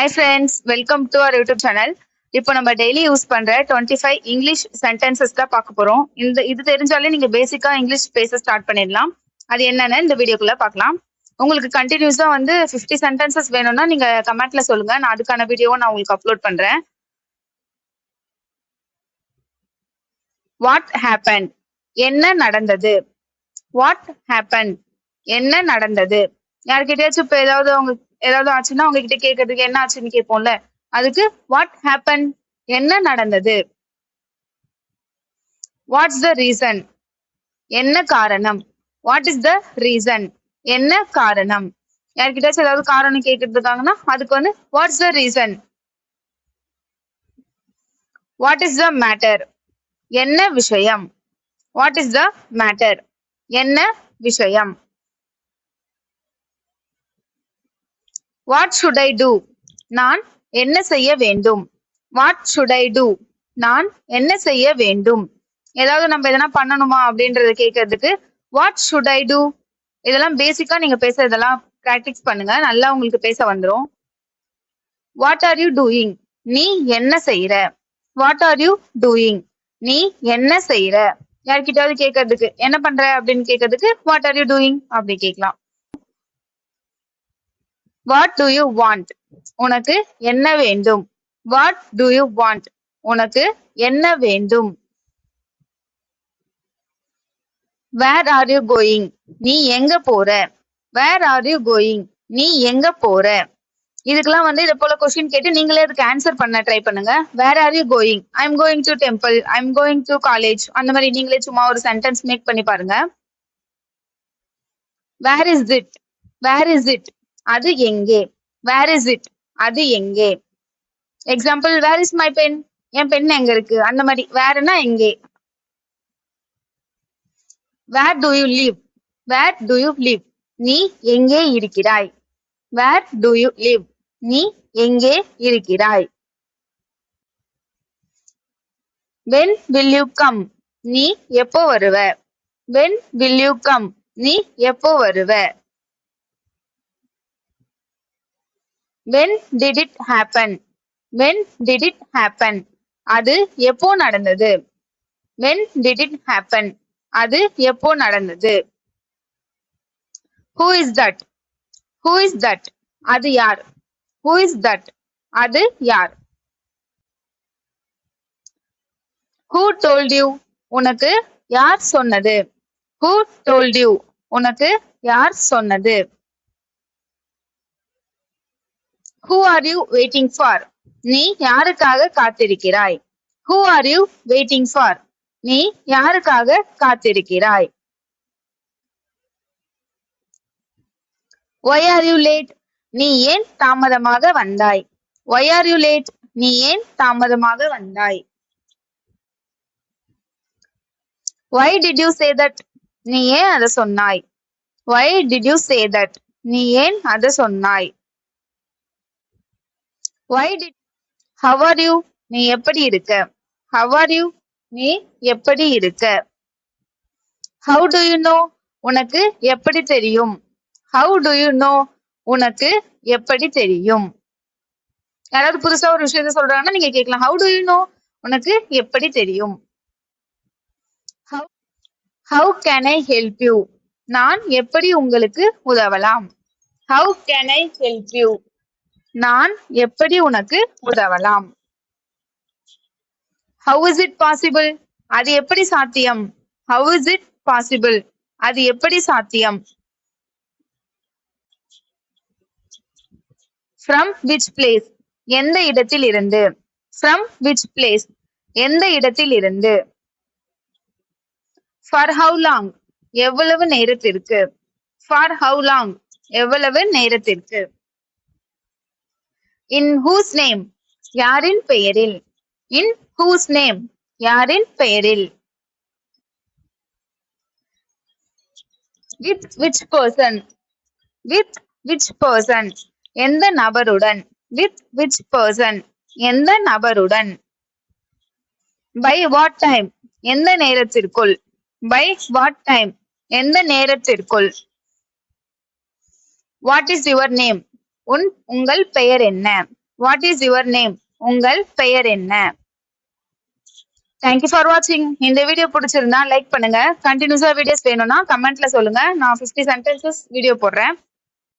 Hi friends welcome to our YouTube channel இப்போ நம்ம daily use பண்ற டுவெண்ட்டி ஃபைவ் இங்கிலீஷ் சென்டென்சஸ் தான் பார்க்க போறோம். இந்த இது தெரிஞ்சாலே நீங்க பேசிக்கா இங்கிலீஷ் பேச ஸ்டார்ட் பண்ணிடலாம். அது என்னன்னு இந்த வீடியோக்குள்ள பார்க்கலாம். உங்களுக்கு கண்டினியூஸா வந்து ஃபிஃப்டி சென்டென்சஸ் வேணும்னா நீங்க கமெண்ட்ல சொல்லுங்க. நான் அதுக்கான வீடியோவை நான் உங்களுக்கு அப்லோட் பண்றேன். வாட் ஹேப்பன் என்ன நடந்தது? வாட் ஹேப்பன் என்ன நடந்தது? யார்கிட்டயாச்சும் இப்போ ஏதாவது அவங்க ஏதாவது ஆச்சுன்னா அவங்க கிட்ட கேட்கறதுக்கு என்ன ஆச்சுன்னு கேட்போம்ல. அதுக்கு வாட் ஹேப்பன் என்ன நடந்தது? வாட்ஸ் த ரீசன் என்ன காரணம்? வாட் இஸ் த ரீசன் என்ன காரணம்? யார்கிட்டாச்சும் ஏதாவது காரணம் கேட்கறதுக்காங்கன்னா அதுக்கு வந்து what's the reason what is the matter என்ன விஷயம்? வாட் இஸ் த மேட்டர் என்ன விஷயம்? வாட் ஷுட் ஐ டூ நான் என்ன செய்ய வேண்டும்? வாட் ஷுட் ஐ டூ நான் என்ன செய்ய வேண்டும்? ஏதாவது நம்ம எதனா பண்ணணுமா அப்படின்றத கேட்கறதுக்கு வாட் ஷுட் ஐ டூ இதெல்லாம் பேசிக்கா நீங்க பேசுறதெல்லாம் ப்ராக்டிஸ் பண்ணுங்க. நல்லா உங்களுக்கு பேச வந்துடும் வாட் ஆர் யூ டூயிங் நீ என்ன செய்யற வாட் ஆர் யூ டூயிங் நீ என்ன செய்யற யார்கிட்டயாவது கேட்கறதுக்கு என்ன பண்ற அப்படின்னு கேட்கறதுக்கு வாட் ஆர் யூ டூயிங் அப்படி கேட்கலாம் வாட் டு யூ வாண்ட் உனக்கு என்ன வேண்டும்? வாட் டு யூ வாண்ட் உனக்கு என்ன வேண்டும்? வேர் ஆர் யூ கோயிங் நீ எங்க போற? வேர் ஆர் யூ கோயிங் நீ எங்க போற? இதுக்கெல்லாம் வந்து இதை போல கொஸ்டின் கேட்டு நீங்களே அதுக்கு ஆன்சர் பண்ண ட்ரை பண்ணுங்க. Where are you going I'm going to temple I'm going to college அந்த மாதிரி நீங்களே சும்மா ஒரு சென்டென்ஸ் மேக் பண்ணி பாருங்க. Where is it where is it அது எங்கே? வேர் இஸ் இட் அது எங்கே? Example where is my pen என் பெண் எங்க இருக்கு? அந்த மாதிரி. வேர்னா எங்கே? Where do you live where do you live நீ எங்கே இருக்கிறாய்? வேர் டு யூ லிவ் நீ எங்கே இருக்கிறாய்? வென் வில் யூ கம் நீ எப்போ வருவ? வென் வில் யூ கம் நீ எப்போ வருவ? When did it happen when did it happen அது எப்போ நடந்தது? வென் டிட் இட் ஹேப்பன் அது எப்போ நடந்தது? Who is that who is that அது யார்? ஹூ இஸ் தட் அது யார்? ஹூ டோல்ட் யூ உனக்கு யார் சொன்னது? ஹூ டோல்ட் யூ உனக்கு யார் சொன்னது? Who are you waiting for நீ யாருக்காக காத்திருக்கிறாய்? Who are you waiting for நீ யாருக்காக காத்திருக்கிறாய்? ஒய் ஆர் யூ லேட் நீ ஏன் தாமதமாக வந்தாய்? ஒய் ஆர் யூ லேட் நீ ஏன் தாமதமாக வந்தாய்? Why did you say that நீ ஏன் அதை சொன்னாய்? Why did you say that நீ ஏன் அதை சொன்னாய்? Why did how are you நீ எப்படி இருக்க? ஹவ் ஆர் யூ நீ எப்படி இருக்க? ஹவு டு யூ நோ உனக்கு எப்படி தெரியும்? ஹவு டு யூ நோ உனக்கு எப்படி தெரியும்? யாராவது புதுசா ஒரு விஷயத்த சொல்றாங்கன்னா நீங்க கேட்கலாம். ஹவு டு யூ நோ உனக்கு எப்படி தெரியும்? How can I help you நான் எப்படி உங்களுக்கு உதவலாம்? How can I help you நான் எப்படி உனக்கு உதவலாம்? ஹவு இஸ் இட் பாசிபிள் அது எப்படி சாத்தியம்? ஹவு இஸ் இட் பாசிபிள் அது எப்படி சாத்தியம்? ஃப்ரம் விச் பிளேஸ் எந்த இடத்தில் இருந்து ஃப்ரம் விச் பிளேஸ் எந்த இடத்தில் இருந்து ஃபார் ஹவு லாங் எவ்வளவு நேரத்திற்கு? ஃபார் ஹவு லாங் எவ்வளவு நேரத்திற்கு? இன் ஹூஸ் நேம் யாரின் பெயரில் இன் ஹூஸ் நேம் யாரின் பெயரில் with which person with which person எந்த நபருடன்? வித் விச் பர்சன் எந்த நபருடன்? பை வாட் டைம் எந்த நேரத்திற்குள்? பை வாட் டைம் எந்த நேரத்திற்குள்? வாட் இஸ் யுவர் நேம் உன் உங்கள் பெயர் என்ன? வாட் இஸ் யுவர் நேம் உங்கள் பெயர் என்ன? தேங்க்யூ ஃபார் வாட்சிங் இந்த வீடியோ பிடிச்சிருந்தா லைக் பண்ணுங்க. கண்டினியூஸா வீடியோஸ் வேணும்னா கமெண்ட்ல சொல்லுங்க. நான் 50 சென்டென்சஸ் வீடியோ போடுறேன்.